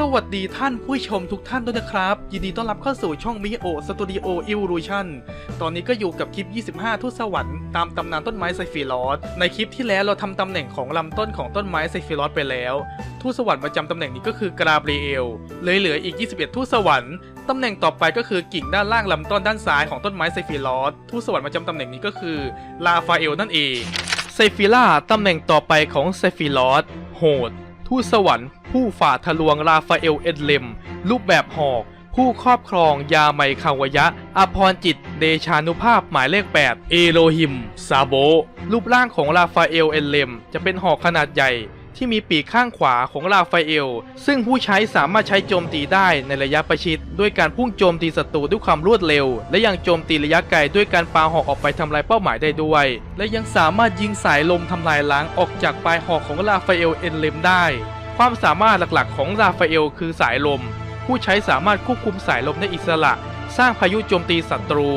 สวัสดีท่านผู้ชมทุกท่านด้วยนะครับ ยินดีต้อนรับเข้าสู่ช่องมิโอสตูดิโออิวรูชันตอนนี้ก็อยู่กับคลิป 25 ทุสวรรค์ตามตำนานต้นไม้ไซฟิลอสในคลิปที่แล้วเราทำตำแหน่งของลำต้นของต้นไม้ไซฟิลอสไปแล้วทูสวรรค์ประจำตำแหน่งนี้ก็คือกราเบรีเอลเลยเหลืออีก 21ทูสวรรค์ตำแหน่งต่อไปก็คือกิ่งด้านล่างลำต้นด้านซ้ายของต้นไม้ไซฟิลอสทูสวรรค์ประจำตำแหน่งนี้ก็คือลาฟาเอลนั่นเองไซฟิล่าตำแหน่งต่อไปของไซฟิลอสโหด ทูตสวรรค์ ผู้ฝ่าทะลวงราฟาเอลเอ็ดเลม รูปแบบหอก ผู้ครอบครองยาไมคาวยะ อภรจิต เดชานุภาพหมายเลข 8 เอโลหิม ซาโบ รูปร่างของราฟาเอลเอ็ดเลม จะเป็นหอกขนาดใหญ่ที่มีปีกข้างขวาของราฟาเอล ซึ่งผู้ใช้สามารถใช้โจมตีได้ในระยะประชิด ด้วยการพุ่งโจมตีศัตรูด้วยความรวดเร็ว และยังโจมตีระยะไกลด้วยการปาหอกออกไปทำลายเป้าหมายได้ด้วย และยังสามารถยิงสายลมทำลายล้างออกจากปลายหอกของราฟาเอลเอ็นเลมได้ ความสามารถหลักๆ ของราฟาเอลคือสายลม ผู้ใช้สามารถควบคุมสายลมได้อิสระ สร้างพายุโจมตีศัตรู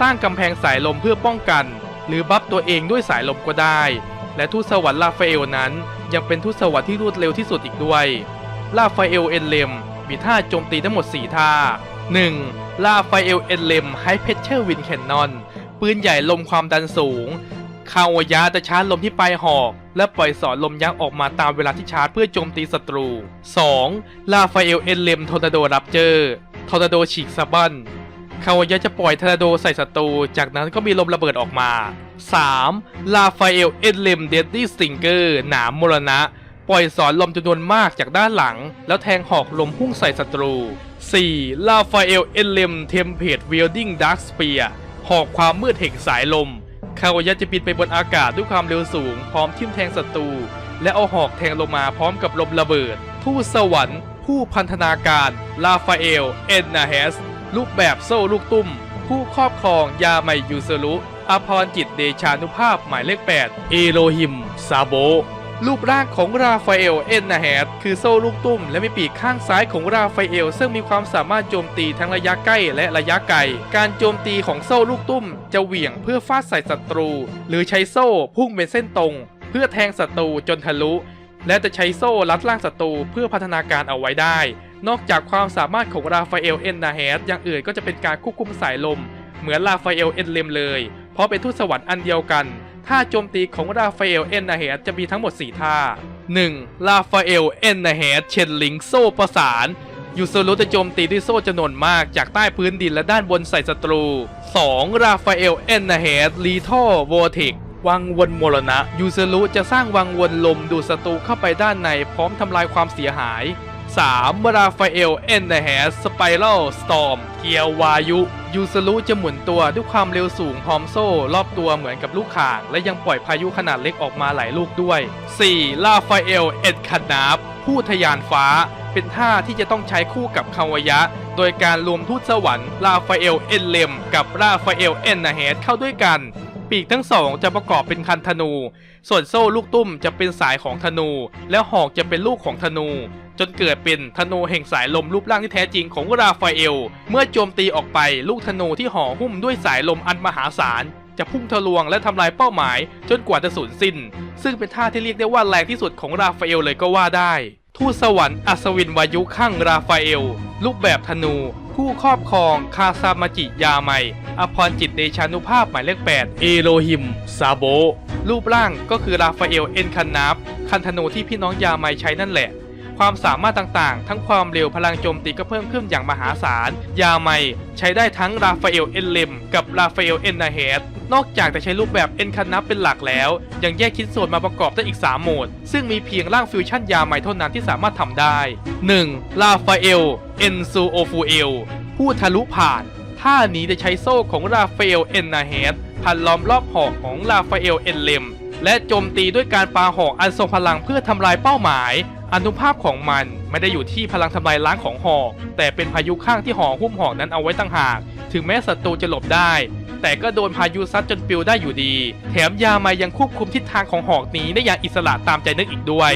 สร้างกำแพงสายลมเพื่อป้องกัน หรือบัฟตัวเองด้วยสายลมก็ได้ และทูตสวรรค์ราฟาเอลนั้น ยังเป็นทูตสวรรค์ที่รวดเร็วที่สุดอีกด้วยราฟาเอลเอ็นเลมมีท่าโจมตีทั้งหมด 4 ท่า 1. ลาฟาเอลเอ็นเลมไฮเพชเชอร์วินแคนนอนปืนใหญ่ลมความดันสูงคาวายะจะชาร์จลมที่ปลายหอก และปล่อยสอนลมยักษ์ออกมาตามเวลาที่ชาร์จเพื่อโจมตีศัตรู 2. ลาฟาเอลเอ็นเลมทอร์นาโดรับเจอร์ทอร์นาโดฉีกสะบั้นคาวายะจะปล่อยทอร์นาโดใส่ศัตรู จากนั้นก็มีลมระเบิดออกมา 3. ลาฟาเอลเอ็นเลมเดดดี้สติงเกอร์หนามมรณะ ปล่อยสอนลมจำนวนมากจากด้านหลัง แล้วแทงหอกลมพุ่งใส่ศัตรู 4. ลาฟาเอลเอ็นเลมเทมเพดวิลดิ้งดักสเปียหอกความมืดแห่งสายลม คาวายะจะบินไปบนอากาศด้วยความเร็วสูง พร้อมทิ่มแทงศัตรู และเอาหอกแทงลงมาพร้อมกับลมระเบิด ทูตสวรรค์ ผู้พันธนาการ ลาฟาเอล เอ็นนาเฮส รูปแบบโซ่ลูกตุ้ม ผู้ครอบครองยาไมยูเซรุอภรจิตเดชานุภาพหมายเลข 8 เอโลหิม ซาโบ รูปร่างของราฟาเอลเอ็นนาเฮดคือโซ่ลูกตุ้ม และมีปีกข้างซ้ายของราฟาเอลซึ่งมีความสามารถโจมตีทั้งระยะใกล้และระยะไกล การโจมตีของโซ่ลูกตุ้ม จะเหวี่ยงเพื่อฟาดใส่ศัตรู หรือใช้โซ่พุ่งเป็นเส้นตรง เพื่อแทงศัตรูจนทะลุ และจะใช้โซ่รัดล่างศัตรูเพื่อพัฒนาการเอาไว้ได้ นอกจากความสามารถของราฟาเอลเอ็นนาเฮดอย่างอื่นก็จะเป็นการควบคุมสายลม เหมือนราฟาเอลเอ็นเลมเลย เพราะเป็นทูตสวรรค์อันเดียวกัน ท่าโจมตีของราฟาเอลเอ็นนาเฮดจะมีทั้งหมด 4 ท่า 1. ราฟาเอลเอ็นนาเฮดเชนลิงโซ่ประสานยูโซรุจะโจมตีด้วยโซ่จำนวนมากจากใต้พื้นดินและด้านบนใส่ศัตรู 2. ราฟาเอลเอ็นนาเฮดลีทอโวเทกวังวนมรณะ ยูเซรุจะสร้างวังวนลมดูดศัตรูเข้าไปด้านในพร้อมทำลายความเสียหาย 3. ราฟาเอลเอนเฮสสไปรัลสตอมเกียววายุ ยูสรุจะหมุนตัวด้วยความเร็วสูงพร้อมโซ่ รอบตัวเหมือนกับลูกข่าง และยังปล่อยพายุขนาดเล็กออกมาหลายลูกด้วย 4. ลาฟาเอลเอ็ดคานาฟผู้ทะยานฟ้า เป็นท่าที่จะต้องใช้คู่กับคาวายะ โดยการรวมทูตสวรรค์ลาฟาเอลเอ็นเลมกับลาฟาเอลเอ็นนาเฮสเข้าด้วยกัน ปีกทั้งสองจะประกอบเป็นคันธนู ส่วนโซ่ลูกตุ้มจะเป็นสายของธนู และหอกจะเป็นลูกของธนู จนเกิดเป็นธนูแห่งสายลมรูปร่างที่แท้จริงของราฟาเอล เมื่อโจมตีออกไปลูกธนูที่ห่อหุ้มด้วยสายลมอันมหาศาลจะพุ่งทะลวงและทำลายเป้าหมาย จนกว่าจะสูญสิ้น ซึ่งเป็นท่าที่เรียกได้ว่าแรงที่สุดของราฟาเอลเลยก็ว่าได้ ทูตสวรรค์อัศวินวายุข้างราฟาเอล รูปแบบธนู ผู้ครอบครองคาซามาจิยาไมอภรจิตเดชานุภาพหมายเลข8 เอโลหิม ซาโบ รูปร่างก็คือราฟาเอล เอ็นคันนับคันธนูที่พี่น้องยาไมใช้นั่นแหละ ความสามารถต่างๆ ทั้งความเร็วพลังโจมตีก็เพิ่มขึ้นอย่างมหาศาล ยาไมใช้ได้ทั้งราฟาเอลเอ็นเลมกับราฟาเอลเอ็นนาเฮดนอกจากจะใช้รูปแบบเอ็นคันนับเป็นหลักแล้ว ยังแยกชิ้นส่วนมาประกอบได้อีก 3 โหมด ซึ่งมีเพียงร่างฟิวชั่นยาไมเท่านั้นที่สามารถทำได้ 1. ราฟาเอลเอนซูโอฟูเอลผู้ทะลุผ่านท่านี้จะใช้โซ่ของราฟาเอลเอ็นนาเฮดพันล้อมรอบหอกของราฟาเอลเอ็นเลมและโจมตีด้วยการปาหอกอันทรงพลังเพื่อทำลายเป้าหมาย อนุภาพของมันไม่ได้อยู่ที่พลังทำลายล้างของหอกแต่เป็นพายุข้างที่ห่อหุ้มหอกนั้นเอาไว้ต่างหาก ถึงแม้ศัตรูจะหลบได้ แต่ก็โดนพายุซัดจนปลิวได้อยู่ดี แถมยามายังควบคุมทิศทางของหอกนี้ได้อย่างอิสระตามใจนึกอีกด้วย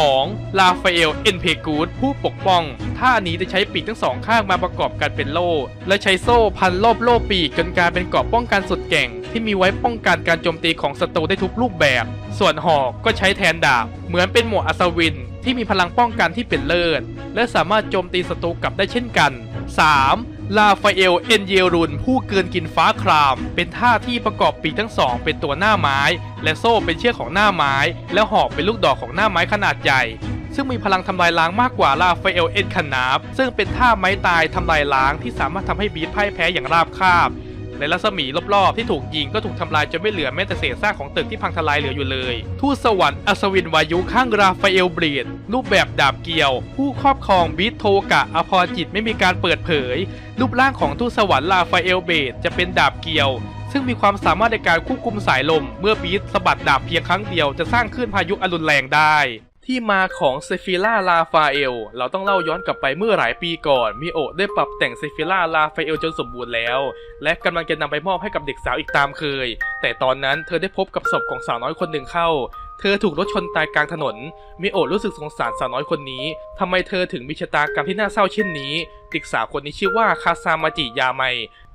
2. ลาฟาเอล เอ็นเพกูดผู้ปกป้องท่านี้จะใช้ปีกทั้งสองข้างมาประกอบกันเป็นโล่ และใช้โซ่พันรอบโล่ปีกจนกลายเป็นเกราะป้องกันสุดเก่ง ที่มีไว้ป้องกันการโจมตีของศัตรูได้ทุกรูปแบบ ส่วนหอกก็ใช้แทนดาบ เหมือนเป็นหมวกอัศวิน ที่มีพลังป้องกันที่เป็นเลิศ และสามารถโจมตีศัตรูกลับได้เช่นกัน 3. ลาฟาเอล เอนเยรุน ผู้เกินกินฟ้าคราม เป็นท่าที่ประกอบปีกทั้งสองเป็นตัวหน้าไม้ และโซ่เป็นเชือกของหน้าไม้ และหอกเป็นลูกดอกของหน้าไม้ขนาดใหญ่ ซึ่งมีพลังทำลายล้างมากกว่าลาฟาเอล เอนคานาฟซึ่งเป็นท่าไม้ตายทำลายล้างที่สามารถทำให้บีทพ่ายแพ้อย่างราบคาบ ในรัศมีรอบๆที่ถูกยิงก็ถูกทำลายจนไม่เหลือแม้แต่เศษซากของตึกที่พังทลายเหลืออยู่เลย ทูตสวรรค์อัศวินวายุข้างราฟาเอลบรีดรูปแบบดาบเกียว ผู้ครอบครองบิทโทกะอภรจิตไม่มีการเปิดเผย รูปร่างของทูตสวรรค์ลาฟาเอลเบดจะเป็นดาบเกียวซึ่งมีความสามารถในการควบคุมสายลม เมื่อบีทสะบัดดาบเพียงครั้งเดียวจะสร้างคลื่นพายุอรุณแรงได้ ที่มาของเซฟิล่าลาฟาเอล เราต้องเล่าย้อนกลับไปเมื่อหลายปีก่อน มิโอะได้ปรับแต่งเซฟิล่าลาฟาเอลจนสมบูรณ์แล้ว และกำลังจะนำไปมอบให้กับเด็กสาวอีกตามเคย แต่ตอนนั้นเธอได้พบกับศพของสาวน้อยคนหนึ่งเข้า เธอถูกรถชนตายกลางถนน มิโอะรู้สึกสงสารสาวน้อยคนนี้ทำไมเธอถึงมีชะตากรรมที่น่าเศร้าเช่นนี้เด็กสาวคนนี้ชื่อว่าคาซามาจิยาไม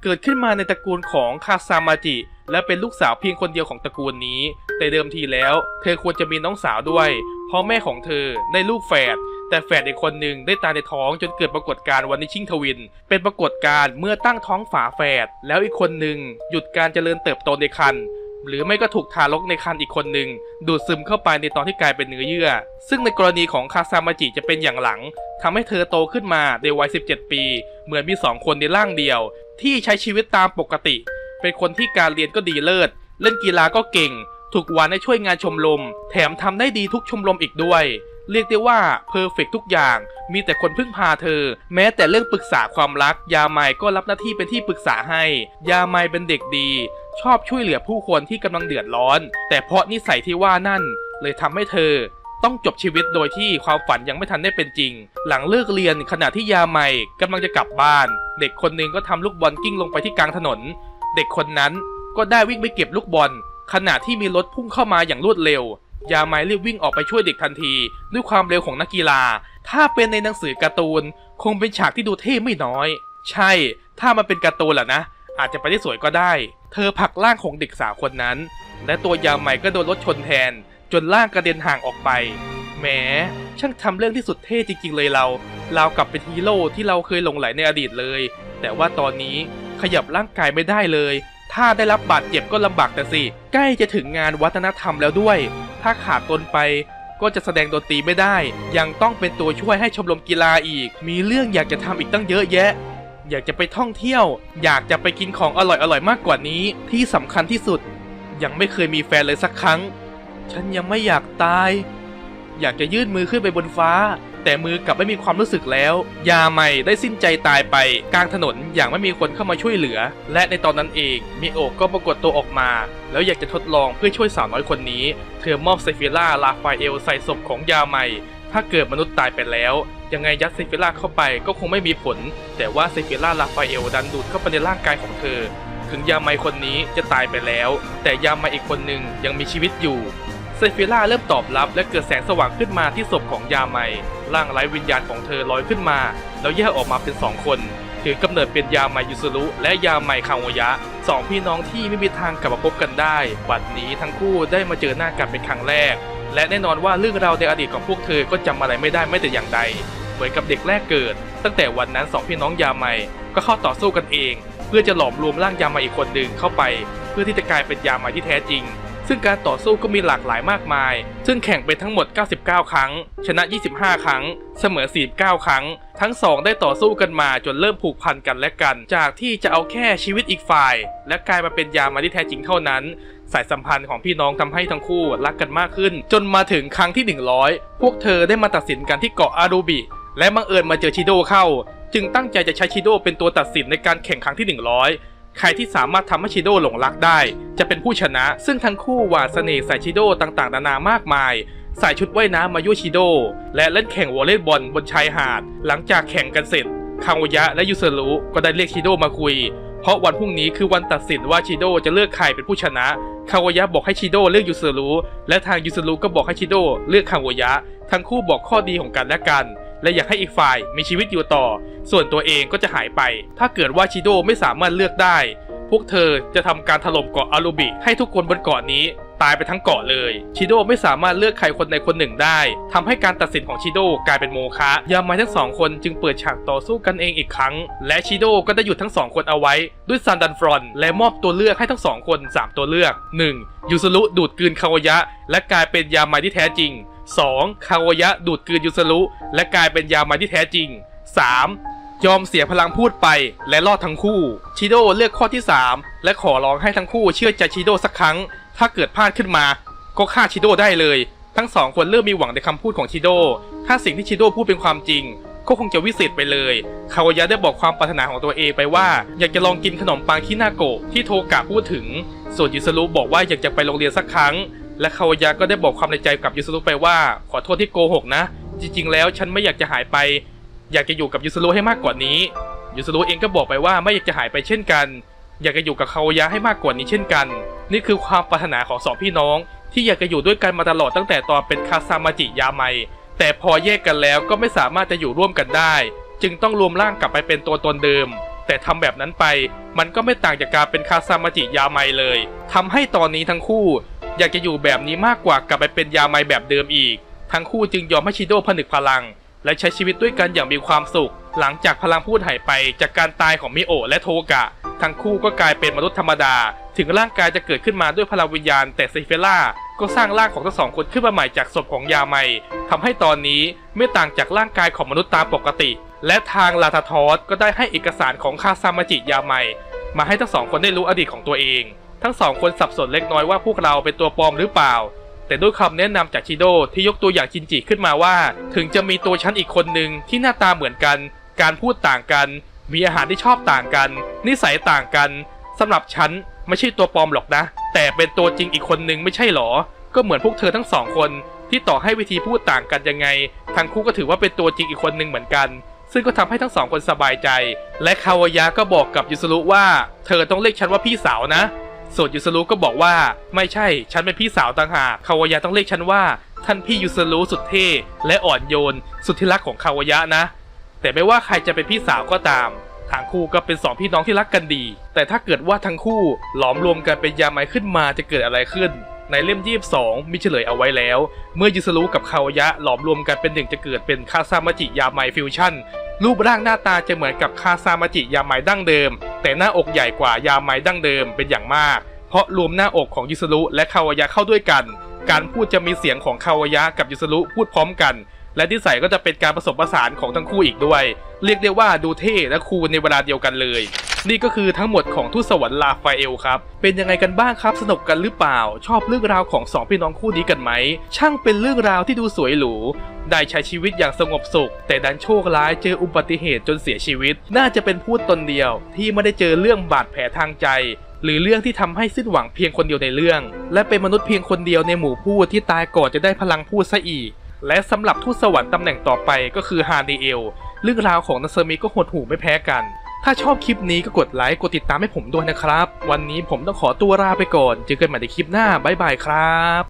เกิดขึ้นมาในตระกูลของคาซามาจิ และเป็นลูกสาวเพียงคนเดียวของตระกูลนี้ แต่เดิมทีแล้ว เธอควรจะมีน้องสาวด้วย เพราะแม่ของเธอได้ลูกแฝดแต่แฝดอีกคนหนึ่งได้ตายในท้องจนเกิดปรากฏการณ์วันนิชิงทวิน เป็นปรากฏการณ์เมื่อตั้งท้องฝาแฝดแล้วอีกคนหนึ่งหยุดการเจริญเติบโตในครรภ์หรือไม่ก็ถูกทารกในครรภ์อีกคนหนึ่งดูดซึมเข้าไปในตอนที่กลายเป็นเนื้อเยื่อ ซึ่งในกรณีของคาซามาจิจะเป็นอย่างหลังทำให้เธอโตขึ้นมาในวัย 17 ปี เหมือนมีสองคนในร่างเดียว ที่ใช้ชีวิตตามปกติ เป็นคนที่การเรียนก็ดีเลิศ เล่นกีฬาก็เก่ง ถูกวานให้ช่วยงานชมรม แถมทำได้ดีทุกชมรมอีกด้วย เรียกได้ว่าเพอร์เฟกทุกอย่าง มีแต่คนพึ่งพาเธอ แม้แต่เรื่องปรึกษาความรัก ยาไมก็รับหน้าที่เป็นที่ปรึกษาให้ ยาไมเป็นเด็กดี ชอบช่วยเหลือผู้คนที่กำลังเดือดร้อน แต่เพราะนิสัยที่ว่านั่น เลยทำให้เธอต้องจบชีวิตโดยที่ความฝันยังไม่ทันได้เป็นจริง หลังเลิกเรียนขณะที่ยาใหม่กำลังจะกลับบ้าน เด็กคนหนึ่งก็ทำลูกบอลกิ้งลงไปที่กลางถนน เด็กคนนั้นก็ได้วิ่งไปเก็บลูกบอล ขณะที่มีรถพุ่งเข้ามาอย่างรวดเร็ว ยาไมรีบวิ่งออกไปช่วยเด็กทันที ด้วยความเร็วของนักกีฬา ถ้าเป็นในหนังสือการ์ตูน คงเป็นฉากที่ดูเท่ไม่น้อย ใช่ ถ้ามันเป็นการ์ตูนแหละนะ อาจจะไปได้สวยก็ได้ เธอผลักร่างของเด็กสาวคนนั้น และตัวยาไมก็โดนรถชนแทน จนร่างกระเด็นห่างออกไป แหม ช่างทำเรื่องที่สุดเท่จริง ๆ เลยเรา เรากลับเป็นฮีโร่ที่เราเคยหลงไหลในอดีตเลย แต่ว่าตอนนี้ขยับร่างกายไม่ได้เลย ถ้าได้รับบาดเจ็บก็ลำบากแต่สิ ใกล้จะถึงงานวัฒนธรรมแล้วด้วย ถ้าขาดตนไปก็จะแสดงดนตรีไม่ได้ ยังต้องเป็นตัวช่วยให้ชมรมกีฬาอีก มีเรื่องอยากจะทำอีกตั้งเยอะแยะ อยากจะไปท่องเที่ยว อยากจะไปกินของอร่อยๆมากกว่านี้ ที่สำคัญที่สุด ยังไม่เคยมีแฟนเลยสักครั้ง ฉันยังไม่อยากตาย อยากจะยื่นมือขึ้นไปบนฟ้า แต่มือกลับไม่มีความรู้สึกแล้ว ยาใหม่ได้สิ้นใจตายไป กลางถนนอย่างไม่มีคนเข้ามาช่วยเหลือ และในตอนนั้นเองมิโอะก็ปรากฏตัวออกมา แล้วอยากจะทดลองเพื่อช่วยสาวน้อยคนนี้ เธอมอบเซฟิล่าลาฟาเอลใส่ศพของยาใหม่ ถ้าเกิดมนุษย์ตายไปแล้วยังไงยัดเซฟิล่าเข้าไปก็คงไม่มีผล แต่ว่าเซฟิล่าลาฟาเอลดันดูดเข้าไปในร่างกายของเธอ ถึงยาไมคนนี้จะตายไปแล้ว แต่ยาไมอีกคนหนึ่งยังมีชีวิตอยู่ เซฟิล่าเริ่มตอบรับและเกิดแสงสว่างขึ้นมาที่ศพของยาไมร่างไร้วิญญาณของเธอลอยขึ้นมา แล้วแยกออกมาเป็นสองคน ถือกำเนิดเป็นยาไมยุสุรุและยาไมคางโอยะสองพี่น้องที่ไม่มีทางกลับมาพบกันได้บัดนี้ทั้งคู่ได้มาเจอหน้ากันเป็นครั้งแรก และแน่นอนว่าเรื่องราวในอดีตของพวกเธอก็จำอะไรไม่ได้ไม่แต่อย่างใด เหมือนกับเด็กแรกเกิด ตั้งแต่วันนั้นสองพี่น้องยาไมก็เข้าต่อสู้กันเอง เพื่อจะหลอมรวมร่างยาไมอีกคนหนึ่งเข้าไป เพื่อที่จะกลายเป็นยาไมที่แท้จริง ซึ่งการต่อสู้ก็มีหลากหลายมากมาย ซึ่งแข่งเป็นทั้งหมด 99 ครั้ง ชนะ 25 ครั้ง เสมอ 49 ครั้ง ทั้งสองได้ต่อสู้กันมาจนเริ่มผูกพันกันและกัน จากที่จะเอาแค่ชีวิตอีกฝ่าย และกลายมาเป็นยามาที่แท้จริงเท่านั้น สายสัมพันธ์ของพี่น้องทำให้ทั้งคู่รักกันมากขึ้น จนมาถึงครั้งที่ 100 พวกเธอได้มาตัดสินกันที่เกาะอารูบิ และบังเอิญมาเจอชิโดเข้า จึงตั้งใจจะใช้ชิโดเป็นตัวตัดสินในการแข่งครั้งที่ 100 ใครที่สามารถทำให้ชิโดหลงรักได้ จะเป็นผู้ชนะ ซึ่งทั้งคู่หวานเสน่ห์ใส่ชิโดต่างๆนานามากมาย ใส่ชุดว่ายน้ำมายุชิโด และเล่นแข่งวอลเลย์บอลบนชายหาด หลังจากแข่งกันเสร็จ คางโอยะและยูเซรุก็ได้เรียกชิโดมาคุย เพราะวันพรุ่งนี้คือวันตัดสินว่าชิโดจะเลือกใครเป็นผู้ชนะ คางโอยะบอกให้ชิโดเลือกยูเซรุและทางยูเซรุก็บอกให้ชิโดเลือกคางโอยะ ทั้งคู่บอกข้อดีของกันและกัน และอยากให้อีกฝ่ายมีชีวิตอยู่ต่อ ส่วนตัวเองก็จะหายไป ถ้าเกิดว่าชิโดไม่สามารถเลือกได้ พวกเธอจะทำการถล่มเกาะอารูบิ ให้ทุกคนบนเกาะนี้ตายไปทั้งเกาะเลย ชิโดไม่สามารถเลือกใครคนใดคนหนึ่งได้ทำให้การตัดสินของชิโดกลายเป็นโมฆะยามายทั้งสองคนจึงเปิดฉากต่อสู้กันเองอีกครั้ง และชิโดก็ได้หยุดทั้งสองคนเอาไว้ ด้วยซันดันฟรอน และมอบตัวเลือกให้ทั้งสองคน 3 ตัวเลือก 1. ยูซุรุดูดกลืนคาวายะ และกลายเป็นยามายที่แท้จริง 2. คาวายะดูดกลืนยูซุรุและกลายเป็นยามาที่แท้จริง 3. ยอมเสียพลังพูดไปและรอดทั้งคู่ ชิโดเลือกข้อที่ 3 และขอร้องให้ทั้งคู่เชื่อใจชิโดสักครั้ง ถ้าเกิดพลาดขึ้นมา ก็ฆ่าชิโดได้เลย ทั้งสองคนเริ่มมีหวังในคำพูดของชิโด ถ้าสิ่งที่ชิโดพูดเป็นความจริง ก็คงจะวิเศษไปเลย คาวายะได้บอกความปรารถนาของตัวเองไปว่า อยากจะลองกินขนมปังคินาโกะที่โทกะพูดถึง ส่วนยูซารุบอกว่าอยากจะไปโรงเรียนสักครั้ง และคาวายะก็ได้บอกความในใจกับยูซารุไปว่าขอโทษที่โกหกนะ จริง ๆ แล้วฉันไม่อยากจะหายไป อยากจะอยู่กับยูซารุให้มากกว่านี้ยูซารุเองก็บอกไปว่าไม่อยากจะหายไปเช่นกัน อยากจะอยู่กับคาวายะให้มากกว่านี้เช่นกัน นี่คือความปรารถนาของสองพี่น้อง ที่อยากจะอยู่ด้วยกันมาตลอดตั้งแต่ตอนเป็นคาซามาจิยาไมแต่พอแยกกันแล้วก็ไม่สามารถจะอยู่ร่วมกันได้ จึงต้องรวมร่างกลับไปเป็นตัวตนเดิม แต่ทำแบบนั้นไป มันก็ไม่ต่างจากการเป็นคาซามาจิยาไมเลยทำให้ตอนนี้ทั้งคู่ อยากจะอยู่แบบนี้มากกว่ากลับไปเป็นยาไมแบบเดิมอีก ทั้งคู่จึงยอมให้ชิโดผนึกพลัง และใช้ชีวิตด้วยกันอย่างมีความสุข หลังจากพลังพูดหายไปจากการตายของมิโอและโทกะ ทั้งคู่ก็กลายเป็นมนุษย์ธรรมดา ถึงร่างกายจะเกิดขึ้นมาด้วยพลังวิญญาณ แต่เซเฟล่าก็สร้างร่างของทั้งสองคนขึ้นมาใหม่จากศพของยาไมทำให้ตอนนี้ไม่ต่างจากร่างกายของมนุษย์ตามปกติ และทางลาทาทอสก็ได้ให้เอกสารของคาซามาจิยาไมมาให้ทั้งสองคนได้รู้อดีตของตัวเอง ทั้งสองคนสับสนเล็กน้อยว่าพวกเราเป็นตัวปลอมหรือเปล่า แต่ด้วยคำแนะนำจากชิโดที่ยกตัวอย่างชินจิขึ้นมาว่า ถึงจะมีตัวฉันอีกคนหนึ่งที่หน้าตาเหมือนกัน การพูดต่างกัน มีอาหารที่ชอบต่างกัน นิสัยต่างกันสำหรับฉันไม่ใช่ตัวปลอมหรอกนะ แต่เป็นตัวจริงอีกคนหนึ่งไม่ใช่หรอ ก็เหมือนพวกเธอทั้งสองคนที่ต่อให้วิธีพูดต่างกันยังไง ทั้งคู่ก็ถือว่าเป็นตัวจริงอีกคนหนึ่งเหมือนกัน ซึ่งก็ทำให้ทั้งสองคนสบายใจ และคาวายะก็บอกกับยูซุรุว่า เธอต้องเรียกฉันว่าพี่สาวนะ ส่วนยูซารุก็บอกว่าไม่ใช่ฉันเป็นพี่สาวต่างหากคาวายะต้องเรียกฉันว่า ท่านพี่ยูซารุสุดเท่และอ่อนโยน สุดที่รักของคาวายะนะ แต่ไม่ว่าใครจะเป็นพี่สาวก็ตามทั้งคู่ก็เป็นสองพี่น้องที่รักกันดี แต่ถ้าเกิดว่าทั้งคู่หลอมรวมกันเป็นยาไม้ขึ้นมาจะเกิดอะไรขึ้น ในเล่มยี่สองมีเฉลยเอาไว้แล้ว เมื่อยูซารุกับคาวยะหลอมรวมกันเป็นหนึ่งจะเกิดเป็นคาซามาจิยาไมฟิวชั่นรูปร่างหน้าตาจะเหมือนกับคาซามาจิยาไมดั้งเดิม แต่หน้าอกใหญ่กว่ายาไมดั้งเดิมเป็นอย่างมาก เพราะรวมหน้าอกของยูซารุและคาวยะเข้าด้วยกัน การพูดจะมีเสียงของคาวยะกับยูซารุพูดพร้อมกัน และที่ใส่ก็จะเป็นการผสมผสานของทั้งคู่อีกด้วย เรียกได้ว่าดูเท่และคูลในเวลาเดียวกันเลย นี่ก็คือทั้งหมดของทูตสวรรค์ลาฟาเอลครับ เป็นยังไงกันบ้างครับ สนุกกันหรือเปล่า ชอบเรื่องราวของสองพี่น้องคู่นี้กันไหม ช่างเป็นเรื่องราวที่ดูสวยหรู ได้ใช้ชีวิตอย่างสงบสุข แต่ดันโชคร้ายเจออุบัติเหตุจนเสียชีวิต น่าจะเป็นพูดตนเดียว ที่ไม่ได้เจอเรื่องบาดแผลทางใจหรือเรื่องที่ทำให้สิ้นหวังเพียงคนเดียวในเรื่อง และเป็นมนุษย์เพียงคนเดียวในหมู่พูดที่ตายก่อนจะได้พลังพูดซะอีก และสำหรับทูตสวรรค์ตำแหน่งต่อไปก็คือฮานีเอล เรื่องราวของนาเซมิก็หดหูไม่แพ้กัน ถ้าชอบคลิปนี้ก็กดไลค์กดติดตามให้ผมด้วยนะครับ วันนี้ผมต้องขอตัวลาไปก่อนเจอกันใหม่ในคลิปหน้าบ๊ายบายครับ